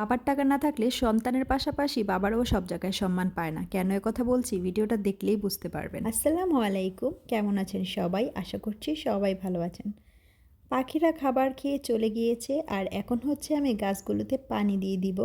বাবার টাকা না থাকলে সন্তানের পাশাপাশি বাবারও সব জায়গায় সম্মান পায় না। কেন কথা বলছি? ভিডিওটা দেখলেই বুঝতে পারবেন। আসসালামু আলাইকুম। কেমন আছেন সবাই? আশা করছি সবাই ভালো আছেন। পাখিরা খাবার খেয়ে চলে গিয়েছে আর এখন হচ্ছে আমি গাছগুলোতে পানি দিয়ে দিব।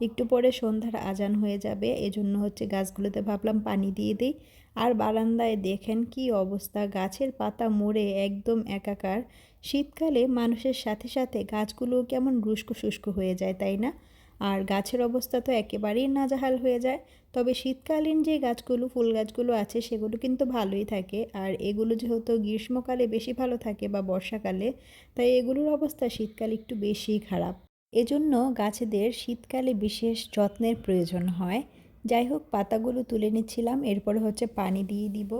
একটু পরে সন্ধ্যার আজান হয়ে যাবে, এজন্য হচ্ছে গাছগুলোতে ভাবলাম পানি দিয়ে দিই। আর বারান্দায় দেখেন কি অবস্থা, গাছের পাতা মরে একদম একাকার। শীতকালে মানুষের সাথে সাথে গাছগুলো কেমন রুস্কো শুষ্ক হয়ে যায়, তাই না? আর গাছের অবস্থা তো একেবারেই নাজাহাল হয়ে যায়। তবে শীতকালীন যে গাছগুলো, ফুল গাছগুলো আছে, সেগুলো কিন্তু ভালোই থাকে। আর এগুলো যেহেতু গ্রীষ্মকালে বেশি ভালো থাকে বা বর্ষাকালে, তাই এগুলোর অবস্থা শীতকালে একটু বেশিই খারাপ। এজন্য গাছেদের শীতকালে বিশেষ যত্নের প্রয়োজন হয়। যাই হোক, পাতাগুলো তুলে নিচ্ছিলাম, এরপরে হচ্ছে পানি দিয়ে দিব।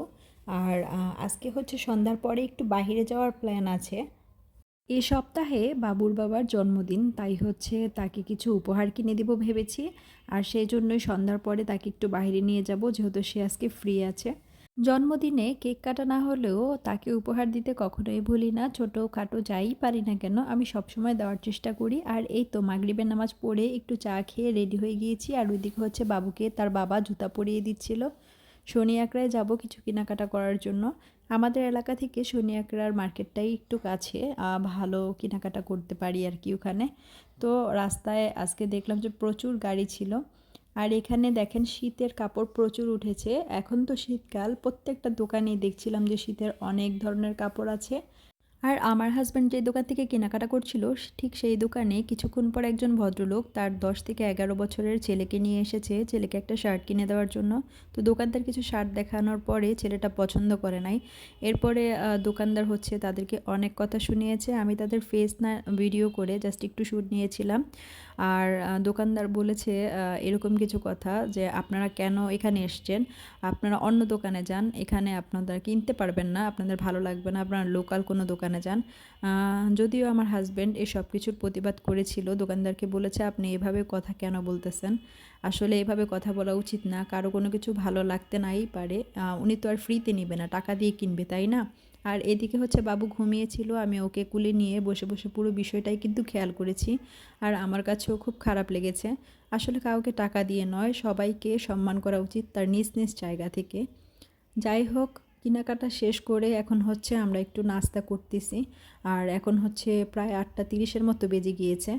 আর আজকে হচ্ছে সন্ধ্যার পরে একটু বাহিরে যাওয়ার প্ল্যান আছে। এই সপ্তাহে বাবুর বাবার জন্মদিন, তাই হচ্ছে তাকে কিছু উপহার কিনে দেবো ভেবেছি। আর সেই জন্যই সন্ধ্যার পরে তাকে একটু বাইরে নিয়ে যাব, যেহেতু সে আজকে ফ্রি আছে। জন্মদিনে কেক কাটা না হলেও তাকে উপহার দিতে কখনোই ভুলি না ছোটো খাটো যাই পারি না কেন, আমি সবসময় দেওয়ার চেষ্টা করি। আর এই তো মাগরিবের নামাজ পড়ে একটু চা খেয়ে রেডি হয়ে গিয়েছি, আর ওইদিকে হচ্ছে বাবুকে তার বাবা জুতা পরিয়ে দিচ্ছিল। শনি আকড়ায় যাব কিছু কেনাকাটা করার জন্য। আমাদের এলাকা থেকে শনি আকড়ার মার্কেটটাই একটু কাছে ভালো কেনাকাটা করতে পারি আর কি ওখানে। তো রাস্তায় আজকে দেখলাম যে প্রচুর গাড়ি ছিল। আর এখানে দেখেন শীতের কাপড় প্রচুর উঠেছে। এখন তো শীতকাল, প্রত্যেকটা দোকানেই দেখছিলাম যে শীতের অনেক ধরনের কাপড় আছে। আর আমার হাজব্যান্ড যে দোকান থেকে কেনাকাটা করছিল, ঠিক সেই দোকানে কিছুক্ষণ পর একজন ভদ্রলোক তার দশ থেকে এগারো বছরের ছেলেকে নিয়ে এসেছে। ছেলেকে একটা শার্ট কিনে দেওয়ার জন্য। তো দোকানদার কিছু শার্ট দেখানোর পরে ছেলেটা পছন্দ করে নাই। এরপরে দোকানদার হচ্ছে তাদেরকে অনেক কথা শুনিয়েছে। আমি তাদের ফেস না ভিডিও করে জাস্ট একটু শ্যুট নিয়েছিলাম। আর দোকানদার বলেছে এরকম কিছু কথা যে আপনারা কেন এখানে এসছেন? আপনারা অন্য দোকানে যান, এখানে আপনাদের কিনতে পারবেন না, আপনাদের ভালো লাগবে না, আপনারা লোকাল কোনো দোকানে যান। যদিও আমার হাজব্যান্ড এই সব কিছুর প্রতিবাদ করেছিল, দোকানদারকে বলেছে, আপনি এভাবে কথা কেন বলতেছেন? আসলে এভাবে কথা বলা উচিত না, কারও কোনো কিছু ভালো লাগতে নাই পারে। উনি তো আর ফ্রিতে নেবে না, টাকা দিয়ে কিনবে, তাই না? আর এদিকে হচ্ছে বাবু ঘুমিয়েছিল, আমি ওকে কুলে নিয়ে বসে বসে পুরো বিষয়টাই কিন্তু খেয়াল করেছি আর আমার কাছেও খুব খারাপ লেগেছে। আসলে কাউকে টাকা দিয়ে নয়, সবাইকে সম্মান করা উচিত তার নিজ নিজ জায়গা থেকে। যাই হোক, কেনাকাটা শেষ করে এখন হচ্ছে আমরা একটু নাস্তা করতেছি। আর এখন হচ্ছে প্রায় আটটা তিরিশের মতো বেজে গিয়েছে।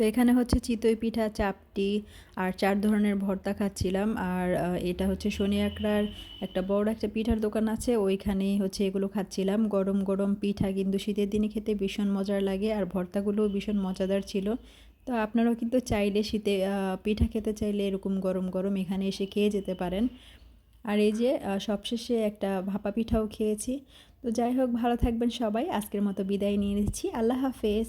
তো এখানে হচ্ছে চিতই পিঠা, চাপটি আর চার ধরনের ভর্তা খাচ্ছিলাম। আর এটা হচ্ছে শনি আকড়ার একটা বড় একটা পিঠার দোকান আছে, ওইখানেই হচ্ছে এগুলো খাচ্ছিলাম। গরম গরম পিঠা কিন্তু শীতের দিনে খেতে ভীষণ মজার লাগে আর ভর্তাগুলোও ভীষণ মজাদার ছিল। তো আপনারাও কিন্তু চাইলে শীতে পিঠা খেতে চাইলে এরকম গরম গরম এখানে এসে খেয়ে যেতে পারেন। আর এই যে সবশেষে একটা ভাপা পিঠাও খেয়েছি। তো যাই হোক, ভালো থাকবেন সবাই। আজকের মতো বিদায় নিয়ে নিচ্ছি। আল্লাহ হাফেজ।